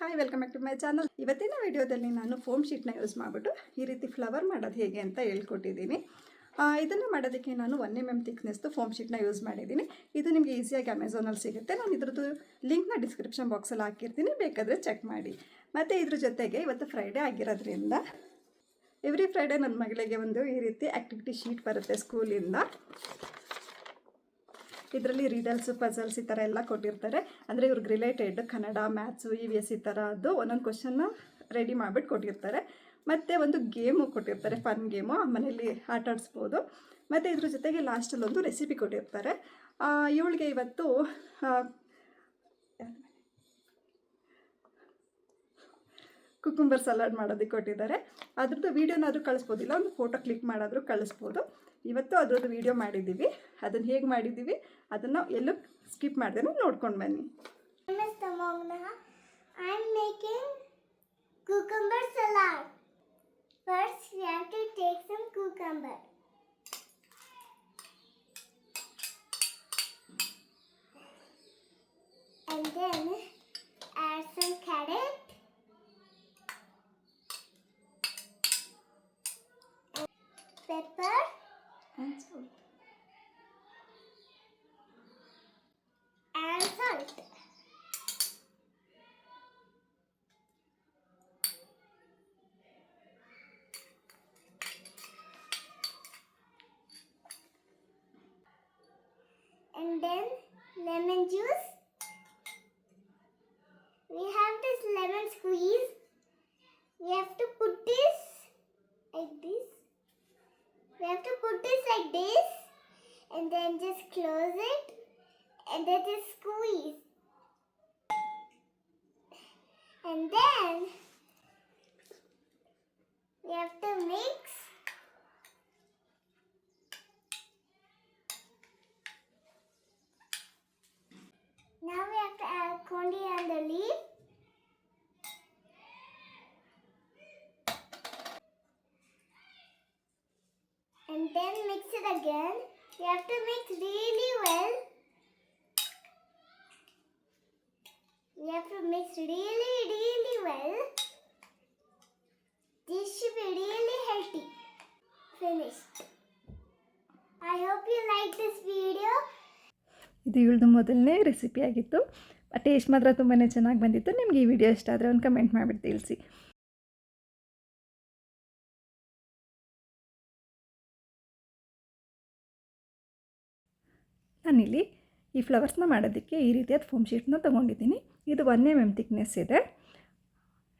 Hi welcome back to my channel ಇವತ್ತಿನ ವಿಡಿಯೋದಲ್ಲಿ ನಾನು ಫೋಮ್ ಶೀಟ್ನ ಯೂಸ್ ಮಾಡಿಬಿಟ್ಟು ಈ ರೀತಿ ಫ್ಲವರ್ ಮಾಡೋದು ಹೇಗೆ ಅಂತ ಹೇಳ್ಕೊಟ್ಟಿದ್ದೀನಿ. ಇದನ್ನು ಮಾಡೋದಕ್ಕೆ ನಾನು ಒನ್ ಎಂ ಎಂ ಥಿಕ್ನೆಸ್ದು ಫೋಮ್ ಶೀಟ್ನ ಯೂಸ್ ಮಾಡಿದ್ದೀನಿ. ಇದು ನಿಮಗೆ ಈಸಿಯಾಗಿ ಅಮೆಝಾನಲ್ಲಿ ಸಿಗುತ್ತೆ. ನಾನು ಇದ್ರದ್ದು ಲಿಂಕ್ನ ಡಿಸ್ಕ್ರಿಪ್ಷನ್ ಬಾಕ್ಸಲ್ಲಿ ಹಾಕಿರ್ತೀನಿ. ಬೇಕಾದರೆ ಚೆಕ್ ಮಾಡಿ. ಮತ್ತು ಇದ್ರ ಜೊತೆಗೆ ಇವತ್ತು ಫ್ರೈಡೇ ಆಗಿರೋದ್ರಿಂದ ಎವ್ರಿ ಫ್ರೈಡೇ ನನ್ನ ಮಗಳಿಗೆ ಒಂದು ಈ ರೀತಿ ಆ್ಯಕ್ಟಿವಿಟಿ ಶೀಟ್ ಬರುತ್ತೆ ಸ್ಕೂಲಿಂದ ಇದರಲ್ಲಿ ರೀಡಲ್ಸು ಪಜಲ್ಸ್ ಈ ಥರ ಎಲ್ಲ ಕೊಟ್ಟಿರ್ತಾರೆ. ಅಂದರೆ ಇವ್ರಿಗೆ related Kannada maths E V S ಈ ಥರದ್ದು ಒಂದೊಂದು ಕ್ವಶನ್ನ ರೆಡಿ ಮಾಡಿಬಿಟ್ಟು ಕೊಟ್ಟಿರ್ತಾರೆ. ಮತ್ತು ಒಂದು ಗೇಮು ಕೊಟ್ಟಿರ್ತಾರೆ ಫನ್ ಗೇಮು ಮನೇಲಿ ಆಟ ಆಡಿಸ್ಬೋದು. ಮತ್ತು ಇದ್ರ ಜೊತೆಗೆ ಲಾಸ್ಟಲ್ಲಿ ಒಂದು ರೆಸಿಪಿ ಕೊಟ್ಟಿರ್ತಾರೆ. ಇವಳಿಗೆ ಇವತ್ತು ಕುಕುಂಬರ್ ಸಲಾಡ್ ಮಾಡೋದಕ್ಕೆ ಕೊಟ್ಟಿದ್ದಾರೆ. ಅದ್ರದ್ದು ವೀಡಿಯೋನಾದರೂ ಕಳಿಸ್ಬೋದಿಲ್ಲ? ಒಂದು ಫೋಟೋ ಕ್ಲಿಕ್ ಮಾಡಾದರೂ ಕಳಿಸ್ಬೋದು. ಇವತ್ತು ಅದ್ರದ್ದು ವೀಡಿಯೋ ಮಾಡಿದ್ದೀವಿ ಅದನ್ನು ಹೇಗೆ ಮಾಡಿದ್ದೀವಿ ಅದನ್ನು ಎಲ್ಲೂ ಸ್ಕಿಪ್ ಮಾಡ್ದೇ ನೋಡ್ಕೊಂಡು ಬನ್ನಿ Mr. Mogna, I'm making cucumber salad. First, we have to take some cucumber. And then add some carrot. and Pepper And then lemon juice. We have this lemon squeeze. We have to put this like this. We have to put this like this and then just close it and then just squeeze. And then we have to mix again. You have to mix really well. You have to mix really, really well. This should be really healthy. Finished. I hope you like this video. ಇದು ಇವಳ್ದು ಮೊದಲನೇ recipe ಆಗಿತ್ತು taste ಮಾತ್ರ ತುಂಬಾ ಚೆನ್ನಾಗಿ ಬಂದಿತ್ತು ನಿಮಗೆ ಈ video ಇಷ್ಟ ಆದರೆ ಒಂದು ಕಮೆಂಟ್ ಮಾಡಿಬಿಟ್ಟು ತಿಳಿಸಿ ನಾನಿಲ್ಲಿ ಈ ಫ್ಲವರ್ಸ್ನ ಮಾಡೋದಕ್ಕೆ ಈ ರೀತಿಯಾದ ಫೋಮ್ ಶೀಟ್ನ ತೊಗೊಂಡಿದ್ದೀನಿ. ಇದು ಒನ್ ಎಂ ಎಂ ತಿಕ್ನೆಸ್ ಇದೆ.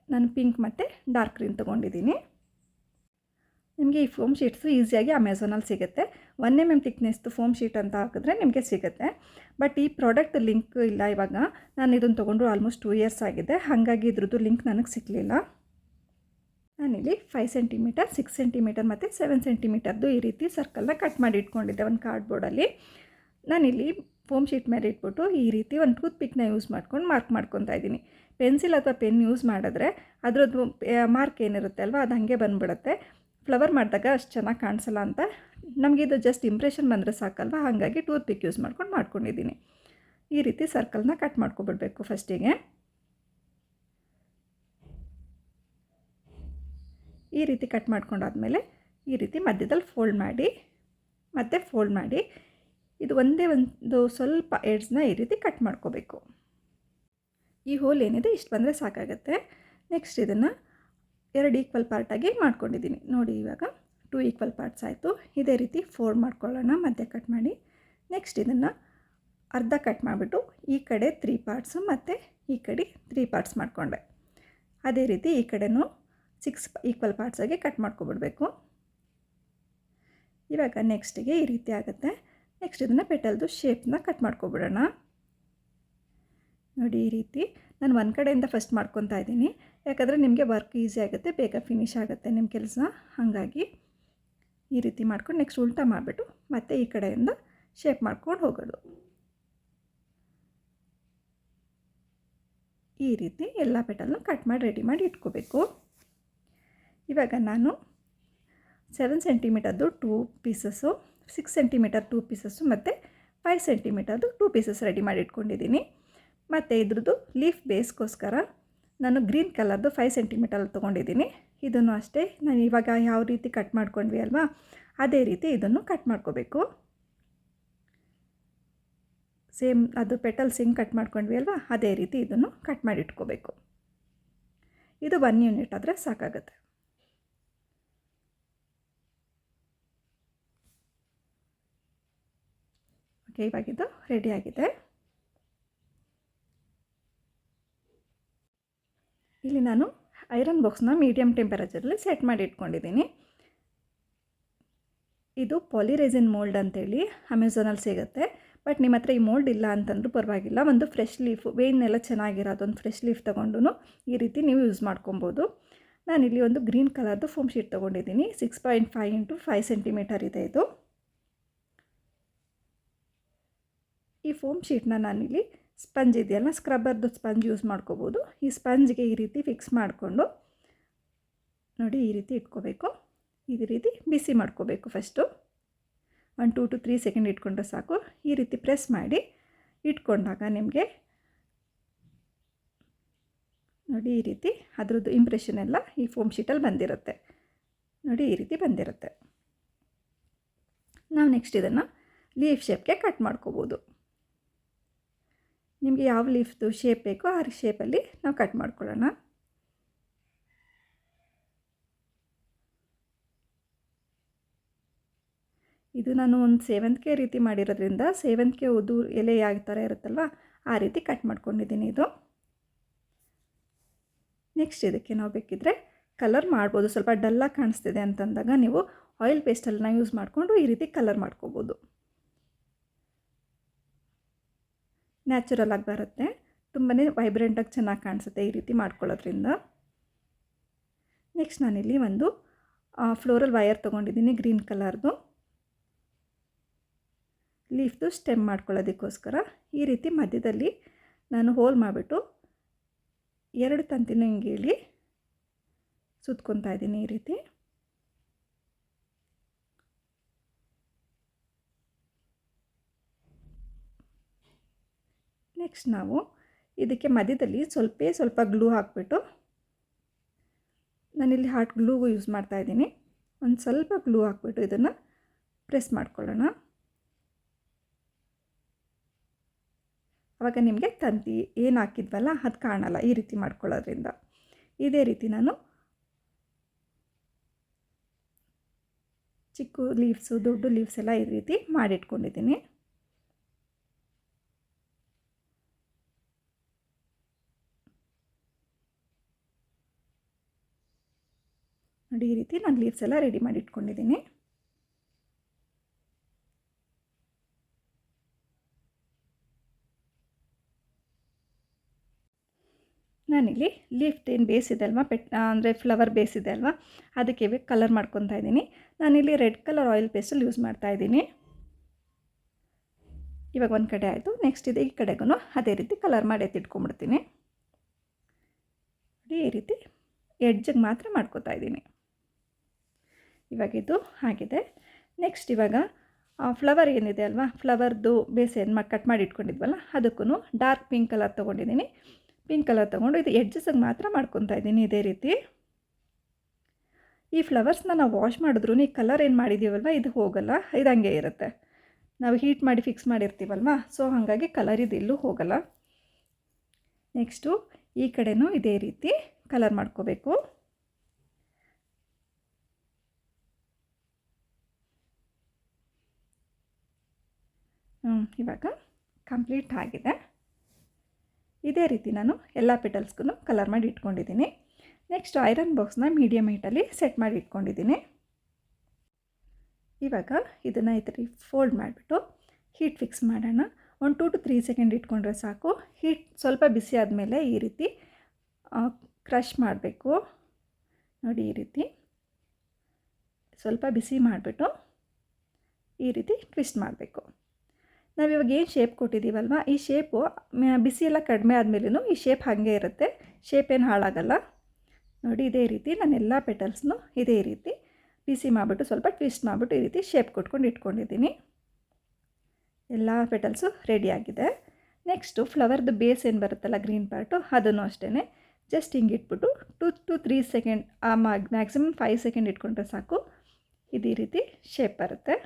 ನಾನು ಪಿಂಕ್ ಮತ್ತು ಡಾರ್ಕ್ ಗ್ರೀನ್ ತೊಗೊಂಡಿದ್ದೀನಿ. ನಿಮಗೆ ಈ ಫೋಮ್ ಶೀಟ್ಸು ಈಸಿಯಾಗಿ ಅಮೆಝಾನಲ್ಲಿ ಸಿಗುತ್ತೆ. ಒನ್ ಎಂ ಎಂ ತಿಕ್ನೆಸ್ದು ಫೋಮ್ ಶೀಟ್ ಅಂತ ಹಾಕಿದ್ರೆ ನಿಮಗೆ ಸಿಗುತ್ತೆ. ಬಟ್ ಈ ಪ್ರಾಡಕ್ಟ್ ಲಿಂಕ್ ಇಲ್ಲ ಇವಾಗ. ನಾನು ಇದನ್ನು ತೊಗೊಂಡು ಆಲ್ಮೋಸ್ಟ್ ಟೂ ಇಯರ್ಸ್ ಆಗಿದೆ. ಹಾಗಾಗಿ ಇದ್ರದ್ದು ಲಿಂಕ್ ನನಗೆ ಸಿಗಲಿಲ್ಲ. ನಾನಿಲ್ಲಿ ಫೈವ್ ಸೆಂಟಿಮೀಟರ್ ಸಿಕ್ಸ್ ಸೆಂಟಿಮೀಟರ್ ಮತ್ತು ಸೆವೆನ್ ಸೆಂಟಿಮೀಟರ್ದು ಈ ರೀತಿ ಸರ್ಕಲ್ನ ಕಟ್ ಮಾಡಿ ಇಟ್ಕೊಂಡಿದ್ದೆ ಒಂದು ಕಾರ್ಡ್ಬೋರ್ಡಲ್ಲಿ ನಾನಿಲ್ಲಿ ಫೋಮ್ ಶೀಟ್ ಮೇಲೆ ಇಟ್ಬಿಟ್ಟು ಈ ರೀತಿ ಒಂದು ಟೂತ್ ಪಿಕ್ನ ಯೂಸ್ ಮಾಡ್ಕೊಂಡು ಮಾರ್ಕ್ ಮಾಡ್ಕೊತಾ ಇದ್ದೀನಿ. ಪೆನ್ಸಿಲ್ ಅಥವಾ ಪೆನ್ ಯೂಸ್ ಮಾಡಿದ್ರೆ ಅದರದ್ದು ಮಾರ್ಕ್ ಏನಿರುತ್ತೆ ಅಲ್ವಾ, ಅದು ಹಾಗೆ ಬಂದುಬಿಡುತ್ತೆ. ಫ್ಲವರ್ ಮಾಡಿದಾಗ ಅಷ್ಟು ಚೆನ್ನಾಗಿ ಕಾಣಿಸಲ್ಲ ಅಂತ. ನಮಗೆ ಇದು ಜಸ್ಟ್ ಇಂಪ್ರೆಷನ್ ಬಂದರೆ ಸಾಕಲ್ವ, ಹಾಗಾಗಿ ಟೂತ್ ಪಿಕ್ ಯೂಸ್ ಮಾಡ್ಕೊಂಡು ಮಾಡ್ಕೊಂಡಿದ್ದೀನಿ. ಈ ರೀತಿ ಸರ್ಕಲ್ನ ಕಟ್ ಮಾಡ್ಕೊಬಿಡ್ಬೇಕು ಫಸ್ಟಿಗೆ. ಈ ರೀತಿ ಕಟ್ ಮಾಡ್ಕೊಂಡಾದ್ಮೇಲೆ ಈ ರೀತಿ ಮಧ್ಯದಲ್ಲಿ ಫೋಲ್ಡ್ ಮಾಡಿ, ಮತ್ತೆ ಫೋಲ್ಡ್ ಮಾಡಿ ಇದು ಒಂದೇ ಒಂದು ಸ್ವಲ್ಪ ಎಡ್ಸ್ನ ಈ ರೀತಿ ಕಟ್ ಮಾಡ್ಕೋಬೇಕು. ಈ ಹೋಲ್ ಏನಿದೆ, ಇಷ್ಟು ಬಂದರೆ ಸಾಕಾಗುತ್ತೆ. ನೆಕ್ಸ್ಟ್ ಇದನ್ನು ಎರಡು ಈಕ್ವಲ್ ಪಾರ್ಟಾಗಿ ಮಾಡ್ಕೊಂಡಿದ್ದೀನಿ. ನೋಡಿ ಇವಾಗ ಟೂ ಈಕ್ವಲ್ ಪಾರ್ಟ್ಸ್ ಆಯಿತು. ಇದೇ ರೀತಿ ಫೋಲ್ಡ್ ಮಾಡ್ಕೊಳ್ಳೋಣ, ಮಧ್ಯೆ ಕಟ್ ಮಾಡಿ. ನೆಕ್ಸ್ಟ್ ಇದನ್ನು ಅರ್ಧ ಕಟ್ ಮಾಡಿಬಿಟ್ಟು ಈ ಕಡೆ ತ್ರೀ ಪಾರ್ಟ್ಸು ಮತ್ತು ಈ ಕಡೆ ತ್ರೀ ಪಾರ್ಟ್ಸ್ ಮಾಡಿಕೊಂಡೆ. ಅದೇ ರೀತಿ ಈ ಕಡೆನೂ ಸಿಕ್ಸ್ ಈಕ್ವಲ್ ಪಾರ್ಟ್ಸಾಗಿ ಕಟ್ ಮಾಡ್ಕೊಬಿಡ್ಬೇಕು. ಇವಾಗ ನೆಕ್ಸ್ಟಿಗೆ ಈ ರೀತಿ ಆಗುತ್ತೆ. ನೆಕ್ಸ್ಟ್ ಇದನ್ನು ಪೆಟಲ್ದು ಶೇಪ್ನ ಕಟ್ ಮಾಡ್ಕೊಬಿಡೋಣ. ನೋಡಿ ಈ ರೀತಿ. ನಾನು ಒಂದು ಕಡೆಯಿಂದ ಫಸ್ಟ್ ಮಾಡ್ಕೊತಾ ಇದ್ದೀನಿ. ಯಾಕಂದರೆ ನಿಮಗೆ ವರ್ಕ್ ಈಸಿ ಆಗುತ್ತೆ, ಬೇಗ ಫಿನಿಶ್ ಆಗುತ್ತೆ ನಿಮ್ಮ ಕೆಲಸ ಹಾಗಾಗಿ ಈ ರೀತಿ ಮಾಡ್ಕೊಂಡು ನೆಕ್ಸ್ಟ್ ಉಲ್ಟಾ ಮಾಡಿಬಿಟ್ಟು ಮತ್ತೆ ಈ ಕಡೆಯಿಂದ ಶೇಪ್ ಮಾಡ್ಕೊಂಡು ಹೋಗೋದು. ಈ ರೀತಿ ಎಲ್ಲ ಪೆಟಲ್ನ ಕಟ್ ಮಾಡಿ ರೆಡಿ ಮಾಡಿ ಇಟ್ಕೋಬೇಕು. ಇವಾಗ ನಾನು seven ಸೆಂಟಿಮೀಟರ್ದು two pieces six centimetre two pieces ಮತ್ತು ಫೈವ್ ಸೆಂಟಿಮೀಟರ್ದು ಟೂ ಪೀಸಸ್ ರೆಡಿ ಮಾಡಿ ಇಟ್ಕೊಂಡಿದ್ದೀನಿ. ಮತ್ತು ಇದ್ರದ್ದು ಲೀಫ್ ಬೇಸ್ಗೋಸ್ಕರ ನಾನು ಗ್ರೀನ್ ಕಲರ್ದು ಫೈವ್ ಸೆಂಟಿಮೀಟರ್ ತೊಗೊಂಡಿದ್ದೀನಿ. ಇದನ್ನು ಅಷ್ಟೇ, ನಾನು ಇವಾಗ ಯಾವ ರೀತಿ ಕಟ್ ಮಾಡ್ಕೊಂಡ್ವಿ ಅಲ್ವಾ, ಅದೇ ರೀತಿ ಇದನ್ನು ಕಟ್ ಮಾಡ್ಕೋಬೇಕು. ಸೇಮ್ ಅದು ಪೆಟಲ್ಸ್ ಹೆಂಗೆ ಕಟ್ ಮಾಡ್ಕೊಂಡ್ವಿ ಅಲ್ವಾ, ಅದೇ ರೀತಿ ಇದನ್ನು ಕಟ್ ಮಾಡಿ ಇಟ್ಕೋಬೇಕು. ಇದು ಒನ್ ಯೂನಿಟ್ ಆದರೆ ಸಾಕಾಗುತ್ತೆ. ಓಕೆ ಇವಾಗಿದ್ದು ರೆಡಿಯಾಗಿದೆ ಇಲ್ಲಿ ನಾನು ಐರನ್ ಬಾಕ್ಸ್ನ ಮೀಡಿಯಮ್ ಟೆಂಪರೇಚರಲ್ಲಿ ಸೆಟ್ ಮಾಡಿ ಇಟ್ಕೊಂಡಿದ್ದೀನಿ. ಇದು ಪಾಲಿರೆಸಿನ್ ಮೋಲ್ಡ್ ಅಂತೇಳಿ ಅಮೆಝಾನಲ್ಲಿ ಸಿಗುತ್ತೆ. ಬಟ್ ನಿಮ್ಮ ಹತ್ರ ಈ ಮೋಲ್ಡ್ ಇಲ್ಲ ಅಂತಂದ್ರೂ ಪರವಾಗಿಲ್ಲ. ಒಂದು ಫ್ರೆಶ್ ಲೀಫ್ ವೇನ್ನೆಲ್ಲ ಚೆನ್ನಾಗಿರೋದು ಒಂದು ಫ್ರೆಶ್ ಲೀಫ್ ತೊಗೊಂಡು ಈ ರೀತಿ ನೀವು ಯೂಸ್ ಮಾಡ್ಕೊಬೋದು. ನಾನಿಲ್ಲಿ ಒಂದು ಗ್ರೀನ್ ಕಲರ್ದು ಫೋಮ್ ಶೀಟ್ ತೊಗೊಂಡಿದ್ದೀನಿ. Six point five into five centimetre ಇದೆ ಇದು. ಈ ಫೋಮ್ ಶೀಟ್ನ ನಾನಿಲ್ಲಿ ಸ್ಪಂಜ್ ಇದೆಯಲ್ಲ, ಸ್ಕ್ರಬ್ಬರ್ದು ಸ್ಪಂಜ್ ಯೂಸ್ ಮಾಡ್ಕೋಬೋದು. ಈ ಸ್ಪಂಜ್ಗೆ ಈ ರೀತಿ ಫಿಕ್ಸ್ ಮಾಡಿಕೊಂಡು ನೋಡಿ ಈ ರೀತಿ ಇಟ್ಕೋಬೇಕು. ಈ ರೀತಿ ಬಿಸಿ ಮಾಡ್ಕೋಬೇಕು ಫಸ್ಟು. ಒಂದು ಟೂ ಟು ತ್ರೀ ಸೆಕೆಂಡ್ ಇಟ್ಕೊಂಡ್ರೆ ಸಾಕು. ಈ ರೀತಿ ಪ್ರೆಸ್ ಮಾಡಿ ಇಟ್ಕೊಂಡಾಗ ನಿಮಗೆ ನೋಡಿ ಈ ರೀತಿ ಅದರದ್ದು ಇಂಪ್ರೆಷನ್ ಎಲ್ಲ ಈ ಫೋಮ್ ಶೀಟಲ್ಲಿ ಬಂದಿರುತ್ತೆ. ನೋಡಿ ಈ ರೀತಿ ಬಂದಿರುತ್ತೆ. ನಾವು ನೆಕ್ಸ್ಟ್ ಇದನ್ನು ಲೀಫ್ ಶೇಪ್ಗೆ ಕಟ್ ಮಾಡ್ಕೋಬೋದು. ನಿಮಗೆ ಯಾವ ಲೀಫ್ದು ಶೇಪ್ ಬೇಕೋ ಆ ಶೇಪಲ್ಲಿ ನಾವು ಕಟ್ ಮಾಡ್ಕೊಳ್ಳೋಣ. ಇದು ನಾನು ಒಂದು ಸೇವಂತಿಗೆ ರೀತಿ ಮಾಡಿರೋದ್ರಿಂದ ಸೇವಂತಿಗೆ ಉದು ಎಲೆ ಯಾವ ಥರ ಇರುತ್ತಲ್ವ ಆ ರೀತಿ ಕಟ್ ಮಾಡ್ಕೊಂಡಿದ್ದೀನಿ ಇದು. ನೆಕ್ಸ್ಟ್ ಇದಕ್ಕೆ ನಾವು ಬೇಕಿದ್ದರೆ ಕಲರ್ ಮಾಡ್ಬೋದು. ಸ್ವಲ್ಪ ಡಲ್ಲಾಗಿ ಕಾಣಿಸ್ತಿದೆ ಅಂತಂದಾಗ ನೀವು ಆಯಿಲ್ ಪೇಸ್ಟಲ್ಲನ್ನ ಯೂಸ್ ಮಾಡಿಕೊಂಡು ಈ ರೀತಿ ಕಲರ್ ಮಾಡ್ಕೋಬೋದು. ನ್ಯಾಚುರಲ್ ಆಗಿ ಬರುತ್ತೆ. ತುಂಬಾ ವೈಬ್ರೆಂಟಾಗಿ ಚೆನ್ನಾಗಿ ಕಾಣಿಸುತ್ತೆ ಈ ರೀತಿ ಮಾಡ್ಕೊಳ್ಳೋದ್ರಿಂದ. ನೆಕ್ಸ್ಟ್ ನಾನಿಲ್ಲಿ ಒಂದು ಫ್ಲೋರಲ್ ವಯರ್ ತೊಗೊಂಡಿದ್ದೀನಿ ಗ್ರೀನ್ ಕಲರ್ದು ಲೀಫ್ದು ಸ್ಟೆಮ್ ಮಾಡ್ಕೊಳ್ಳೋದಕ್ಕೋಸ್ಕರ ಈ ರೀತಿ ಮಧ್ಯದಲ್ಲಿ ನಾನು ಹೋಲ್ ಮಾಡಿಬಿಟ್ಟು ಎರಡು ತಂತಿನ ಹಿಂಗೇಳಿ ಸುತ್ಕೊತಾ ಇದ್ದೀನಿ ಈ ರೀತಿ. ನೆಕ್ಸ್ಟ್ ನಾವು ಇದಕ್ಕೆ ಮಧ್ಯದಲ್ಲಿ ಸ್ವಲ್ಪ ಸ್ವಲ್ಪ ಗ್ಲೂ ಹಾಕ್ಬಿಟ್ಟು ನಾನಿಲ್ಲಿ ಹಾಟ್ ಗ್ಲೂಗೂ ಯೂಸ್ ಮಾಡ್ತಾ ಇದ್ದೀನಿ. ಒಂದು ಸ್ವಲ್ಪ ಗ್ಲೂ ಹಾಕ್ಬಿಟ್ಟು ಇದನ್ನು ಪ್ರೆಸ್ ಮಾಡ್ಕೊಳ್ಳೋಣ. ಆವಾಗ ನಿಮಗೆ ತಂತಿ ಏನು ಹಾಕಿದ್ವಲ್ಲ ಅದು ಕಾಣಲ್ಲ ಈ ರೀತಿ ಮಾಡ್ಕೊಳ್ಳೋದ್ರಿಂದ. ಇದೇ ರೀತಿ ನಾನು ಚಿಕ್ಕ ಲೀವ್ಸು ದೊಡ್ಡ ಲೀವ್ಸ್ ಎಲ್ಲ ಈ ರೀತಿ ಮಾಡಿಟ್ಕೊಂಡಿದ್ದೀನಿ. ನೋಡಿ ಈ ರೀತಿ ನಾನು ಲೀವ್ಸ್ ಎಲ್ಲ ರೆಡಿ ಮಾಡಿ ಇಟ್ಕೊಂಡಿದ್ದೀನಿ. ನಾನಿಲ್ಲಿ ಲೀಫ್ಟ್ ಏನು ಬೇಸ್ ಇದೆ ಅಲ್ವಾ? ಪೆಟ್ ಅಂದರೆ ಫ್ಲವರ್ ಬೇಸ್ ಇದೆ ಅಲ್ವಾ? ಅದಕ್ಕೆ ಕಲರ್ ಮಾಡ್ಕೊತಾ ಇದ್ದೀನಿ. ನಾನಿಲ್ಲಿ ರೆಡ್ ಕಲರ್ ಆಯಿಲ್ ಪೇಸ್ಟಲ್ಲಿ ಯೂಸ್ ಮಾಡ್ತಾ ಇದ್ದೀನಿ. ಇವಾಗ ಒಂದು ಕಡೆ ಆಯಿತು. ನೆಕ್ಸ್ಟ್ ಇದೆ ಈ ಕಡೆಗೂ ಅದೇ ರೀತಿ ಕಲರ್ ಮಾಡಿ ಎತ್ತಿಟ್ಕೊಂಡ್ಬಿಡ್ತೀನಿ ಈ ರೀತಿ ಎಡ್ಜಿಗೆ ಮಾತ್ರ ಮಾಡ್ಕೋತಾ ಇದ್ದೀನಿ. ಇವಾಗ ಇದು ಆಗಿದೆ. ನೆಕ್ಸ್ಟ್ ಇವಾಗ ಫ್ಲವರ್ ಏನಿದೆ ಅಲ್ವಾ? ಫ್ಲವರ್ದು ಬೇಸ್ ಏನು ಮಾಡಿ ಕಟ್ ಮಾಡಿ ಇಟ್ಕೊಂಡಿದ್ವಲ್ಲ ಅದಕ್ಕೂ ಡಾರ್ಕ್ ಪಿಂಕ್ ಕಲರ್ ತೊಗೊಂಡಿದ್ದೀನಿ. ಪಿಂಕ್ ಕಲರ್ ತೊಗೊಂಡು ಇದು ಎಡ್ಜಸ್ಸಿಗೆ ಮಾತ್ರ ಮಾಡ್ಕೊತಾ ಇದ್ದೀನಿ ಇದೇ ರೀತಿ. ಈ ಫ್ಲವರ್ಸ್ನ ನಾವು ವಾಶ್ ಮಾಡಿದ್ರು ಈ ಕಲರ್ ಏನು ಮಾಡಿದ್ದೀವಲ್ವ ಇದು ಹೋಗಲ್ಲ, ಇದು ಹಂಗೆ ಇರುತ್ತೆ. ನಾವು ಹೀಟ್ ಮಾಡಿ ಫಿಕ್ಸ್ ಮಾಡಿರ್ತೀವಲ್ವ? ಸೊ ಹಾಗಾಗಿ ಕಲರ್ ಇದು ಇಲ್ಲೂ ಹೋಗಲ್ಲ. ನೆಕ್ಸ್ಟು ಈ ಕಡೆನೂ ಇದೇ ರೀತಿ ಕಲರ್ ಮಾಡ್ಕೋಬೇಕು. ಇವಾಗ ಕಂಪ್ಲೀಟ್ ಆಗಿದೆ. ಇದೇ ರೀತಿ ನಾನು ಎಲ್ಲ ಪೆಟಲ್ಸ್ಗೂ ಕಲರ್ ಮಾಡಿ ಇಟ್ಕೊಂಡಿದ್ದೀನಿ. ನೆಕ್ಸ್ಟ್ ಐರನ್ ಬಾಕ್ಸ್ನ ಮೀಡಿಯಮ್ ಹೈಟಲ್ಲಿ ಸೆಟ್ ಮಾಡಿ ಇಟ್ಕೊಂಡಿದ್ದೀನಿ. ಇವಾಗ ಇದನ್ನು ಈ ಥರ ಫೋಲ್ಡ್ ಮಾಡಿಬಿಟ್ಟು ಹೀಟ್ ಫಿಕ್ಸ್ ಮಾಡೋಣ. ಒಂದು ಟೂ ಟು ತ್ರೀ ಸೆಕೆಂಡ್ ಇಟ್ಕೊಂಡ್ರೆ ಸಾಕು. ಹೀಟ್ ಸ್ವಲ್ಪ ಬಿಸಿ ಆದಮೇಲೆ ಈ ರೀತಿ ಕ್ರಷ್ ಮಾಡಬೇಕು. ನೋಡಿ ಈ ರೀತಿ. ಸ್ವಲ್ಪ ಬಿಸಿ ಮಾಡಿಬಿಟ್ಟು ಈ ರೀತಿ ಟ್ವಿಸ್ಟ್ ಮಾಡಬೇಕು. ನಾವಿವಾಗ ಏನು ಶೇಪ್ ಕೊಟ್ಟಿದ್ದೀವಲ್ವ ಈ ಶೇಪು ಬಿಸಿ ಎಲ್ಲ ಕಡಿಮೆ ಆದಮೇಲೂ ಈ ಶೇಪ್ ಹಾಗೆ ಇರುತ್ತೆ. ಶೇಪ್ ಏನು ಹಾಳಾಗಲ್ಲ. ನೋಡಿ, ಇದೇ ರೀತಿ ನಾನು ಎಲ್ಲ ಪೆಟಲ್ಸ್ನು ಇದೇ ರೀತಿ ಬಿಸಿ ಮಾಡಿಬಿಟ್ಟು ಸ್ವಲ್ಪ ಟ್ವಿಸ್ಟ್ ಮಾಡಿಬಿಟ್ಟು ಈ ರೀತಿ ಶೇಪ್ ಕೊಟ್ಕೊಂಡು ಇಟ್ಕೊಂಡಿದ್ದೀನಿ. ಎಲ್ಲ ಪೆಟಲ್ಸು ರೆಡಿಯಾಗಿದೆ ನೆಕ್ಸ್ಟು ಫ್ಲವರ್ದು ಬೇಸ್ ಏನು ಬರುತ್ತಲ್ಲ ಗ್ರೀನ್ ಪಾರ್ಟು ಅದನ್ನು ಅಷ್ಟೇ ಜಸ್ಟ್ ಹಿಂಗೆ ಇಟ್ಬಿಟ್ಟು ಟು ಟು ತ್ರೀ ಸೆಕೆಂಡ್ ಆ ಮ್ಯಾಕ್ಸಿಮಮ್ ಫೈವ್ ಸೆಕೆಂಡ್ ಇಟ್ಕೊಂಡ್ರೆ ಸಾಕು. ಇದೇ ರೀತಿ ಶೇಪ್ ಬರುತ್ತೆ.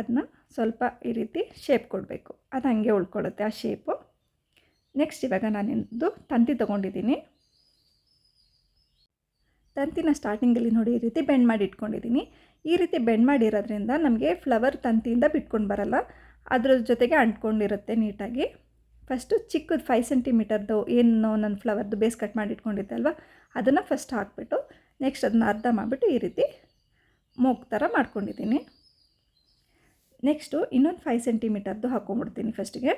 ಅದನ್ನ ಸ್ವಲ್ಪ ಈ ರೀತಿ ಶೇಪ್ ಕೊಡಬೇಕು. ಅದು ಹಾಗೆ ಉಳ್ಕೊಳ್ಳುತ್ತೆ ಆ ಶೇಪು ನೆಕ್ಸ್ಟ್ ಇವಾಗ ನಾನಿಂದು ತಂತಿ ತೊಗೊಂಡಿದ್ದೀನಿ. ತಂತಿನ ಸ್ಟಾರ್ಟಿಂಗಲ್ಲಿ ನೋಡಿ ಈ ರೀತಿ ಬೆಂಡ್ ಮಾಡಿ ಇಟ್ಕೊಂಡಿದ್ದೀನಿ. ಈ ರೀತಿ ಬೆಂಡ್ ಮಾಡಿರೋದ್ರಿಂದ ನಮಗೆ ಫ್ಲವರ್ ತಂತಿಯಿಂದ ಬಿಟ್ಕೊಂಡು ಬರಲ್ಲ. ಅದ್ರ ಜೊತೆಗೆ ಅಂಟ್ಕೊಂಡಿರುತ್ತೆ ನೀಟಾಗಿ. ಫಸ್ಟು ಚಿಕ್ಕದು ಫೈವ್ ಸೆಂಟಿಮೀಟರ್ದು ಏನು ನನ್ನ ಫ್ಲವರ್ದು ಬೇಸ್ ಕಟ್ ಮಾಡಿ ಇಟ್ಕೊಂಡಿದ್ದೆ ಅಲ್ವಾ? ಅದನ್ನು ಫಸ್ಟ್ ಹಾಕ್ಬಿಟ್ಟು ನೆಕ್ಸ್ಟ್ ಅದನ್ನ ಅರ್ಧ ಮಾಡಿಬಿಟ್ಟು ಈ ರೀತಿ ಮೂಗ್ ಥರ ಮಾಡ್ಕೊಂಡಿದ್ದೀನಿ. ನೆಕ್ಸ್ಟು ಇನ್ನೊಂದು ಫೈವ್ ಸೆಂಟಿಮೀಟರ್ದು ಹಾಕ್ಕೊಂಬಿಡ್ತೀನಿ ಫಸ್ಟಿಗೆ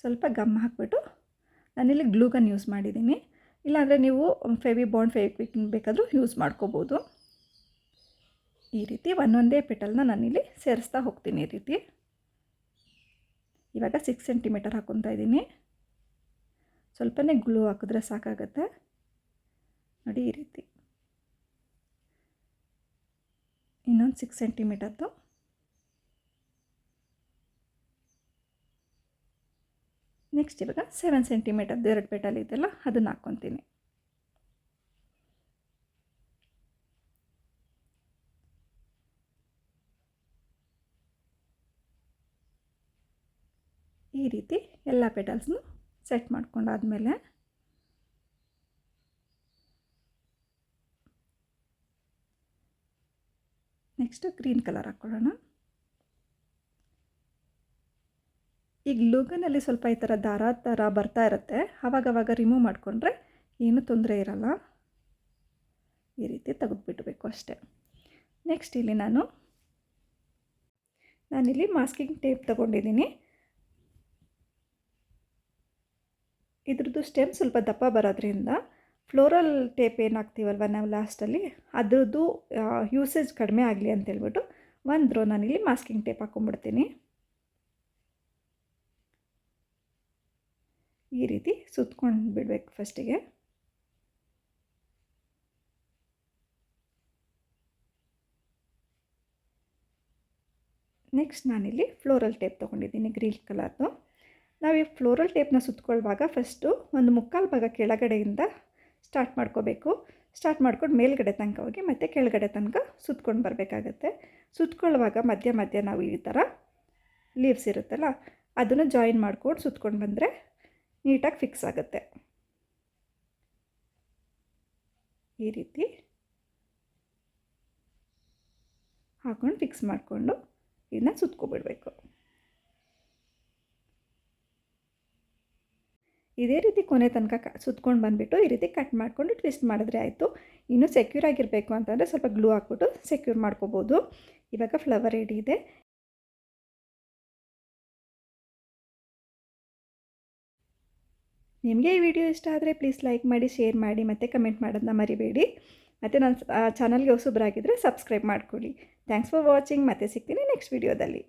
ಸ್ವಲ್ಪ ಗಮ್ ಹಾಕ್ಬಿಟ್ಟು ನಾನಿಲ್ಲಿ ಗ್ಲೂಗನ್ ಯೂಸ್ ಮಾಡಿದ್ದೀನಿ. ಇಲ್ಲಾಂದರೆ ನೀವು ಫೆವಿ ಬಾಂಡ್ ಫೆವಿಕ್ವಿಕ್ ಬೇಕಾದರೂ ಯೂಸ್ ಮಾಡ್ಕೋಬೋದು. ಈ ರೀತಿ ಒಂದೊಂದೇ ಪೆಟಲ್ನ ನಾನಿಲ್ಲಿ ಸೇರಿಸ್ತಾ ಹೋಗ್ತೀನಿ ಈ ರೀತಿ. ಇವಾಗ ಸಿಕ್ಸ್ ಸೆಂಟಿಮೀಟರ್ ಹಾಕ್ಕೊತಾ ಇದ್ದೀನಿ. ಸ್ವಲ್ಪನೇ ಗ್ಲೂ ಹಾಕಿದ್ರೆ ಸಾಕಾಗುತ್ತೆ. ನೋಡಿ ಈ ರೀತಿ. ಇನ್ನೊಂದು ಸಿಕ್ಸ್ ಸೆಂಟಿಮೀಟರ್ದು ನೆಕ್ಸ್ಟ್ ಇವಾಗ ಸೆವೆನ್ ಸೆಂಟಿಮೀಟರ್ದು ಎರಡು ಪೇಟಲ್ಲಿ ಇದೆಯಲ್ಲ, ಅದನ್ನು ಹಾಕ್ಕೊತೀನಿ ಈ ರೀತಿ ಎಲ್ಲ ಪೆಟಲ್ಸ್ನು ಸೆಟ್ ಮಾಡ್ಕೊಂಡಾದಮೇಲೆ ನೆಕ್ಸ್ಟು ಗ್ರೀನ್ ಕಲರ್ ಹಾಕ್ಕೊಳ್ಳೋಣ. ಈಗ ಲೂಗನಲ್ಲಿ ಸ್ವಲ್ಪ ಈ ಥರ ದಾರ ಥರ ಬರ್ತಾ ಇರುತ್ತೆ. ಆವಾಗವಾಗ ರಿಮೂವ್ ಮಾಡಿಕೊಂಡ್ರೆ ಏನೂ ತೊಂದರೆ ಇರಲ್ಲ. ಈ ರೀತಿ ತೆಗೆದುಬಿಡಬೇಕು ಅಷ್ಟೇ. ನೆಕ್ಸ್ಟ್ ಇಲ್ಲಿ ನಾನು, ನಾನಿಲ್ಲಿ ಮಾಸ್ಕಿಂಗ್ ಟೇಪ್ ತಗೊಂಡಿದ್ದೀನಿ. ಇದ್ರದ್ದು ಸ್ಟೆಮ್ ಸ್ವಲ್ಪ ದಪ್ಪ ಬರೋದ್ರಿಂದ ಫ್ಲೋರಲ್ ಟೇಪ್ ಏನಾಗ್ತೀವಲ್ವ ನಾವು ಲಾಸ್ಟಲ್ಲಿ? ಅದರದ್ದು ಯೂಸೇಜ್ ಕಡಿಮೆ ಆಗಲಿ ಅಂತೇಳ್ಬಿಟ್ಟು ಒಂದು ರೋ ನಾನಿಲ್ಲಿ ಮಾಸ್ಕಿಂಗ್ ಟೇಪ್ ಹಾಕ್ಕೊಂಬಿಡ್ತೀನಿ ಈ ರೀತಿ ಸುತ್ಕೊಂಡು ಬಿಡಬೇಕು ಫಸ್ಟಿಗೆ. ನೆಕ್ಸ್ಟ್ ನಾನಿಲ್ಲಿ ಫ್ಲೋರಲ್ ಟೇಪ್ ತೊಗೊಂಡಿದ್ದೀನಿ ಗ್ರೀನ್ ಕಲರ್ದು. ನಾವು ಈ ಫ್ಲೋರಲ್ ಟೇಪ್ನ ಸುತ್ಕೊಳ್ಳುವಾಗ ಫಸ್ಟು ಒಂದು ಮುಕ್ಕಾಲು ಭಾಗ ಕೆಳಗಡೆಯಿಂದ ಸ್ಟಾರ್ಟ್ ಮಾಡ್ಕೋಬೇಕು. ಸ್ಟಾರ್ಟ್ ಮಾಡ್ಕೊಂಡು ಮೇಲ್ಗಡೆ ತನಕ ಹೋಗಿ ಮತ್ತು ಕೆಳಗಡೆ ತನಕ ಸುತ್ಕೊಂಡು ಬರಬೇಕಾಗತ್ತೆ. ಸುತ್ಕೊಳ್ಳುವಾಗ ಮಧ್ಯ ಮಧ್ಯ ನಾವು ಈ ಥರ ಲೀವ್ಸ್ ಇರುತ್ತಲ್ಲ, ಅದನ್ನು ಜಾಯಿನ್ ಮಾಡ್ಕೊಂಡು ಸುತ್ಕೊಂಡು ಬಂದರೆ ನೀಟಾಗಿ ಫಿಕ್ಸ್ ಆಗುತ್ತೆ. ಈ ರೀತಿ ಹಾಕೊಂಡು ಫಿಕ್ಸ್ ಮಾಡಿಕೊಂಡು ಇದನ್ನ ಸುತ್ಕೊಬಿಡ್ಬೇಕು. ಇದೇ ರೀತಿ ಕೊನೆ ತನಕ ಕ, ಸುತ್ಕೊಂಡು ಬಂದುಬಿಟ್ಟು ಈ ರೀತಿ ಕಟ್ ಮಾಡಿಕೊಂಡು ಟ್ವಿಸ್ಟ್ ಮಾಡಿದ್ರೆ ಆಯಿತು. ಇನ್ನೂ ಸೆಕ್ಯೂರ್ ಆಗಿರಬೇಕು ಅಂತಂದರೆ ಸ್ವಲ್ಪ ಗ್ಲೂ ಹಾಕ್ಬಿಟ್ಟು ಸೆಕ್ಯೂರ್ ಮಾಡ್ಕೋಬೋದು. ಇವಾಗ ಫ್ಲವರ್ ರೆಡಿ ಇದೆ. ನಿಮಗೆ ಈ ವಿಡಿಯೋ ಇಷ್ಟ ಆದರೆ ಪ್ಲೀಸ್ ಲೈಕ್ ಮಾಡಿ ಶೇರ್ ಮಾಡಿ ಮತ್ತು ಕಮೆಂಟ್ ಮಾಡೋದನ್ನ ಮರಿಬೇಡಿ. ಮತ್ತು ನನ್ನ ಚಾನಲ್ಗೆ ಹೊಸಬ್ರಾಗಿದ್ದರೆ ಸಬ್ಸ್ಕ್ರೈಬ್ ಮಾಡ್ಕೊಳ್ಳಿ. ಥ್ಯಾಂಕ್ಸ್ ಫಾರ್ ವಾಚಿಂಗ್ ಮತ್ತೆ ಸಿಗ್ತೀನಿ ನೆಕ್ಸ್ಟ್ ವಿಡಿಯೋದಲ್ಲಿ